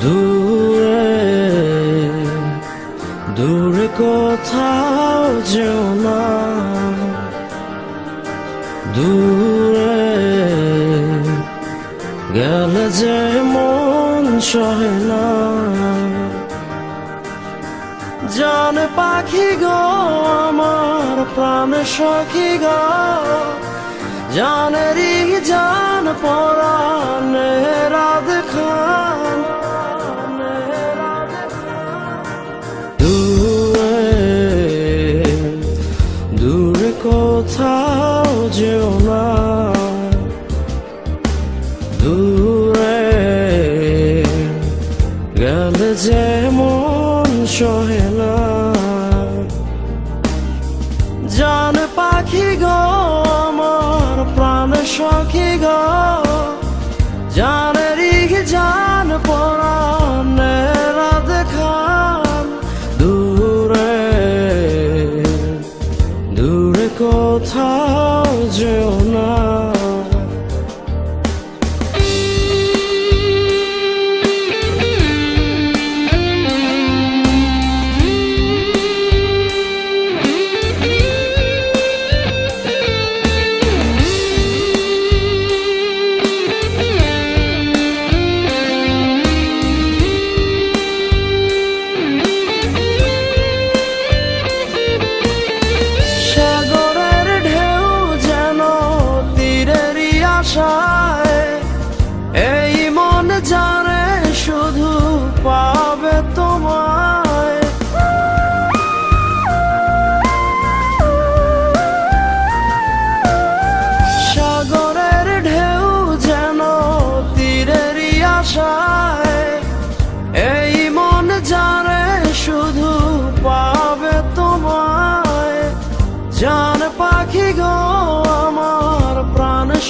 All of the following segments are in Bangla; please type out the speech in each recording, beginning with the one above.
দূরে দূরে কোথাও যেও না। দূরে গেলে যে মন সহে না। জান পাখি গো, আমার প্রাণ সখী গো, জানেরই জান পরাণে গেলে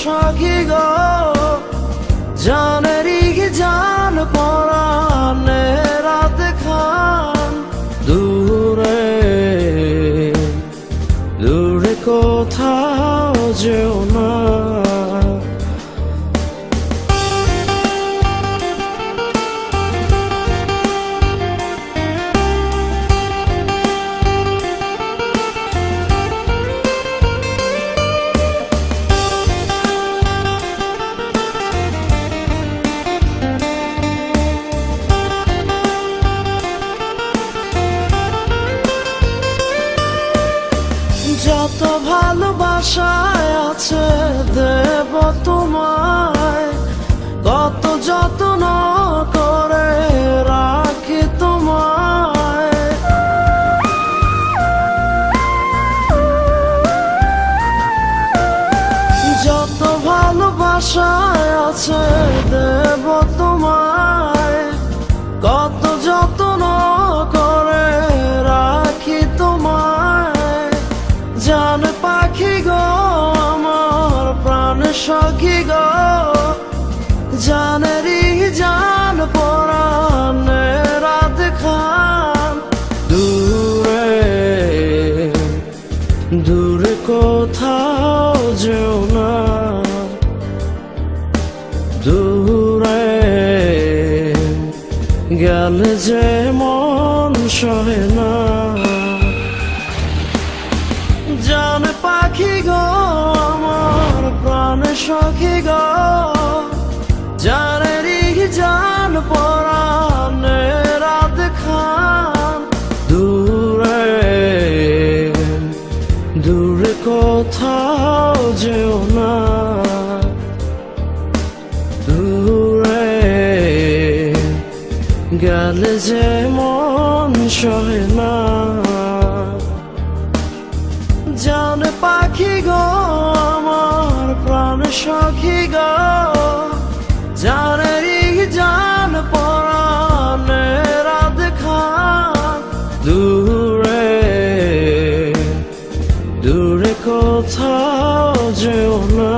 প্রাণ সখী গো জানেরই জান পরানে রাত খান দূরে। দূরে কোথাও যেও না। যত ভালোবাসায় আছে, দেব তোমায়। কত যত্ন করে রাখি তোমায়। যত ভালোবাসায় আছে, দেব তোমায়। কত জান পাখি গো, আমার প্রাণ সখী গো। জানেরই জান পরাণে রাত খান দূরে দূরে কোথাও যেও না। দূরে গেলে যে মন সহে না। সখী গো জানেরই জান পরাণে রাত খান, দূরে দূরে কোথাও যেও না। দূরে গেলে যে মন সহে না। জান পাখি গো সখী গ জানেরই জান পরানে রাত খান দূরে দূরে কোথাও যেও না।